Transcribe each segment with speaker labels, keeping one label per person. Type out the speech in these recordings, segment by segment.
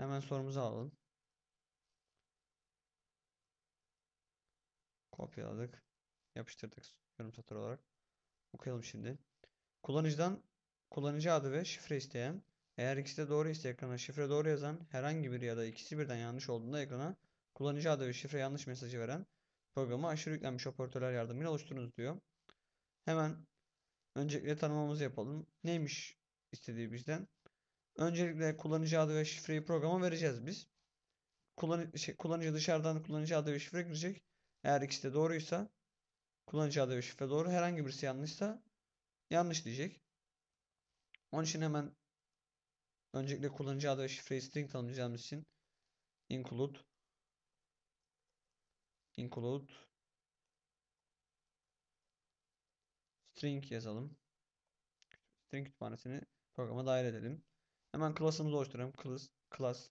Speaker 1: Hemen sorumuzu alalım. Kopyaladık. Yapıştırdık yorum satır olarak. Okuyalım şimdi. Kullanıcıdan kullanıcı adı ve şifre isteyen, eğer ikisi de doğru ise ekrana şifre doğru yazan, herhangi biri ya da ikisi birden yanlış olduğunda ekrana kullanıcı adı ve şifre yanlış mesajı veren programı aşırı yüklenmiş operatörler yardımıyla oluşturunuz diyor. Hemen öncelikle tanımlamamızı yapalım. Neymiş istediği bizden? Öncelikle kullanıcı adı ve şifreyi programa vereceğiz biz. Kullanı şey, kullanıcı dışarıdan kullanıcı adı ve şifre girecek. Eğer ikisi de doğruysa kullanıcı adı ve şifre doğru. Herhangi birisi yanlışsa yanlış diyecek. Onun için hemen öncelikle kullanıcı adı ve şifreyi string tanımlayacağımız için include include string yazalım. String kütüphanesini programa dahil edelim. Hemen class'ımızı oluşturalım. Class, class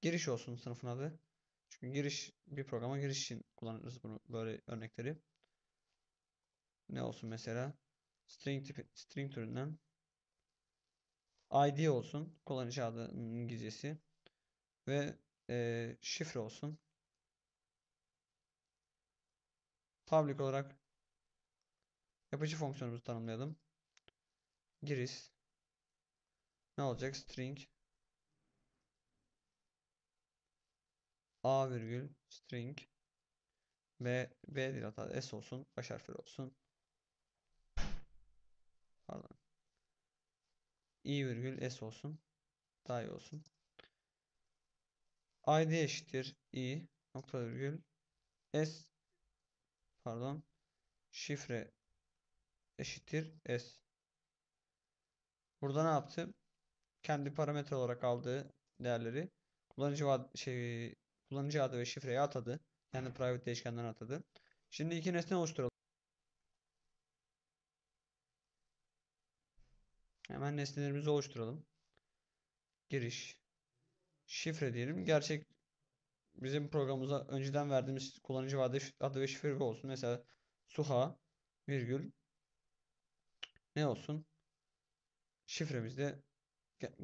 Speaker 1: giriş olsun sınıfın adı. Çünkü giriş bir programa giriş için kullanırız bunu böyle örnekleri. Ne olsun mesela? String tipi, string türünden ID olsun. Kullanıcı adının İngilizcesi. Ve e, şifre olsun. Public olarak yapıcı fonksiyonumuzu tanımlayalım. Giriş ne olacak? String A virgül string B B değil hata S olsun. Baş harfleri olsun. Pardon. i virgül S olsun. Daha iyi olsun. id eşittir i nokta virgül S pardon şifre eşittir S. Burada ne yaptı? Kendi parametre olarak aldığı değerleri kullanıcı ad, şey kullanıcı adı ve şifreyi atadı. Kendi private değişkenden atadı. Şimdi iki nesne oluşturalım. Hemen nesnelerimizi oluşturalım. Giriş. Şifre diyelim. Gerçek bizim programımıza önceden verdiğimiz kullanıcı adı, adı ve şifre olsun. Mesela Suha virgül ne olsun? Şifremizde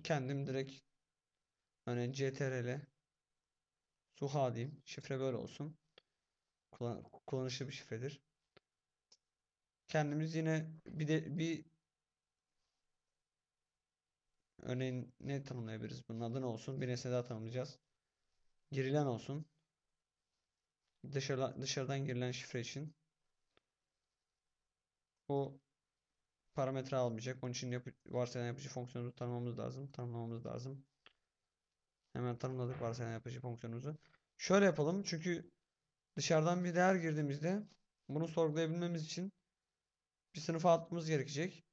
Speaker 1: kendim direkt örneğin CTRL Suha diyeyim. Şifre böyle olsun. Kullan kullanışlı bir şifredir. Kendimiz yine bir de bir örneğin ne tanımlayabiliriz? Bunun adı ne olsun? Bir nesne daha tanımlayacağız. Girilen olsun. Dışarıdan, dışarıdan girilen şifre için bu parametre almayacak. Onun için yapı, varsayan yapıcı fonksiyonumuzu tanımlamamız lazım. Tanımlamamız lazım. Hemen tanımladık varsayan yapıcı fonksiyonumuzu. Şöyle yapalım. Çünkü dışarıdan bir değer girdiğimizde bunu sorgulayabilmemiz için bir sınıfa atmamız gerekecek.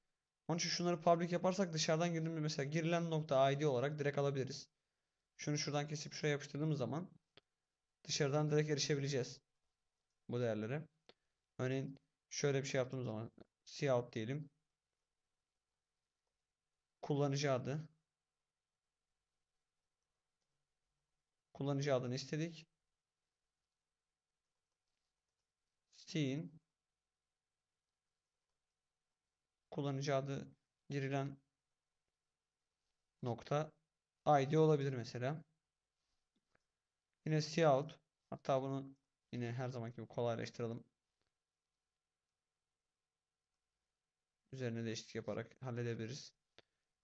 Speaker 1: Onun için şunları public yaparsak dışarıdan girdiğimiz mesela girilen nokta id olarak direkt alabiliriz. Şunu şuradan kesip şuraya yapıştırdığımız zaman dışarıdan direkt erişebileceğiz bu değerlere. Örneğin şöyle bir şey yaptığımız zaman cout diyelim. Kullanıcı adı. Kullanıcı adını istedik. Sin kullanıcı adı girilen nokta ID olabilir mesela. Yine cout hatta bunu yine her zamanki gibi kolaylaştıralım. Üzerine değişiklik yaparak halledebiliriz.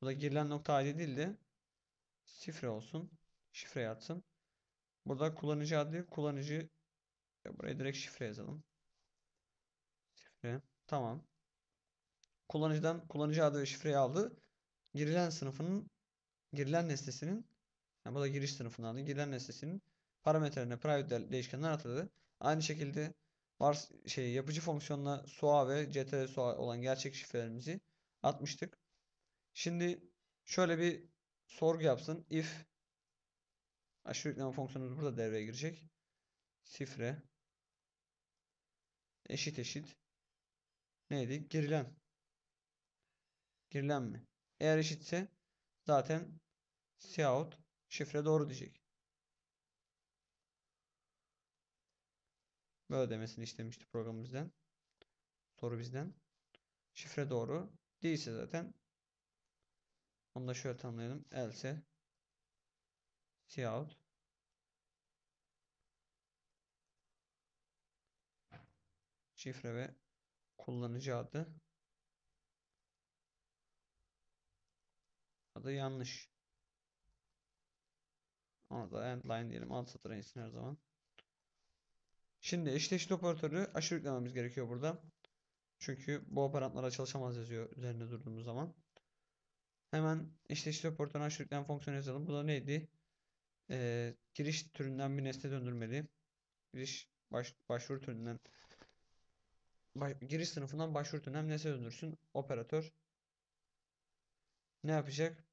Speaker 1: Bu da girilen nokta ID değil de şifre olsun. Şifre yatsın. Burada kullanıcı adı kullanıcı buraya direkt şifre yazalım. Şifre. Tamam. Kullanıcıdan kullanıcı adı ve şifreyi aldı. Girilen sınıfının girilen nesnesinin yani bu da giriş sınıfından. Girilen nesnesinin parametrelerine private değişkenler atadı. Aynı şekilde var şey yapıcı fonksiyonla SOA ve CTRL SOA olan gerçek şifrelerimizi atmıştık. Şimdi şöyle bir sorgu yapsın. If aşırı yükleme fonksiyonumuz burada devreye girecek. Şifre eşit eşit neydi? Girilen girilen mi? Eğer eşitse zaten cout şifre doğru diyecek. Böyle demesini istemişti program bizden. Soru bizden. Şifre doğru. Değilse zaten onu da şöyle tanımlayalım. Else cout şifre ve kullanıcı adı adı yanlış. Ona da endline diyelim. Alt satıra insin her zaman. Şimdi eşleşti operatörü aşırı yüklememiz gerekiyor burada. Çünkü bu operantlara çalışamaz yazıyor üzerinde durduğumuz zaman. Hemen eşleşti operatörü aşırı yüklem fonksiyonu yazalım. Bu da neydi? Ee, giriş türünden bir nesne döndürmeli. Giriş baş, başvuru türünden baş- giriş sınıfından başvuru türünden nesne döndürsün. Operatör ne yapacak?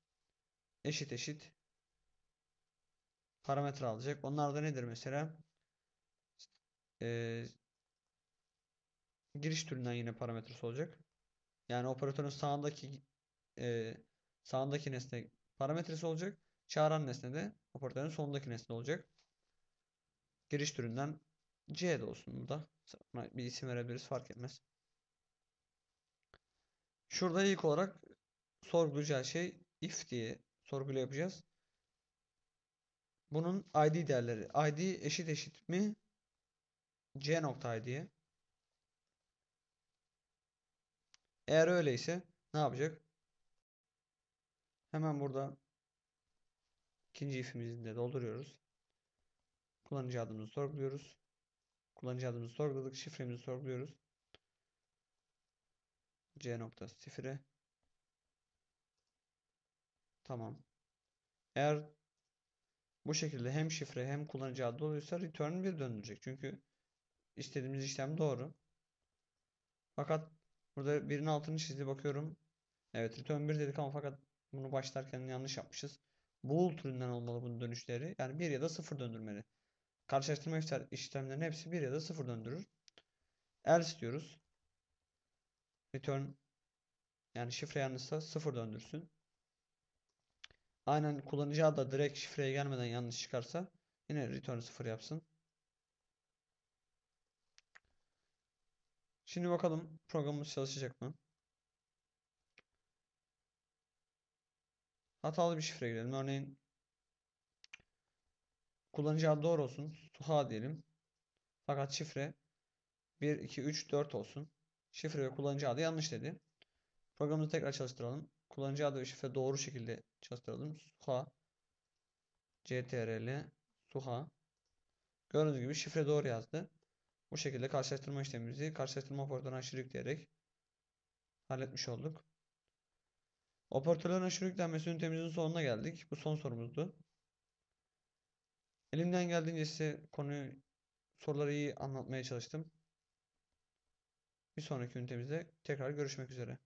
Speaker 1: Eşit eşit parametre alacak. Onlar da nedir mesela? Ee, giriş türünden yine parametresi olacak. Yani operatörün sağındaki e, sağındaki nesne parametresi olacak. Çağıran nesne de operatörün solundaki nesne olacak. Giriş türünden C de olsun burada. Sana bir isim verebiliriz fark etmez. Şurada ilk olarak sorgulayacağı şey if diye sorguyla yapacağız. Bunun id değerleri. id eşit eşit mi? c nokta id'ye. Eğer öyleyse ne yapacak? Hemen burada ikinci if'imizi de dolduruyoruz. Kullanıcı adımızı sorguluyoruz. Kullanıcı adımızı sorguladık. Şifremizi sorguluyoruz. C nokta sifire. Tamam. Eğer bu şekilde hem şifre hem kullanıcı adı oluyorsa return 1 döndürecek. Çünkü istediğimiz işlem doğru. Fakat burada birinin altını çizdi bakıyorum. Evet return 1 dedik ama fakat bunu başlarken yanlış yapmışız. Bool türünden olmalı bunun dönüşleri. Yani 1 ya da 0 döndürmeli. Karşılaştırma işlemlerinin hepsi 1 ya da 0 döndürür. Else diyoruz. Return yani şifre yanlışsa 0 döndürsün. Aynen kullanıcı da direkt şifreye gelmeden yanlış çıkarsa yine return 0 yapsın. Şimdi bakalım programımız çalışacak mı? Hatalı bir şifre girelim. Örneğin kullanıcı adı doğru olsun. Suha diyelim. Fakat şifre 1, 2, 3, 4 olsun. Şifre ve kullanıcı adı yanlış dedi. Programımızı tekrar çalıştıralım. Kullanıcı adı ve şifre doğru şekilde çalıştıralım. Suha CTRL Suha Gördüğünüz gibi şifre doğru yazdı. Bu şekilde karşılaştırma işlemimizi karşılaştırma operatörüne aşırı yükleyerek halletmiş olduk. Operatörlerin aşırı yüklenmesi ünitemizin sonuna geldik. Bu son sorumuzdu. Elimden geldiğince size konuyu soruları iyi anlatmaya çalıştım. Bir sonraki ünitemizde tekrar görüşmek üzere.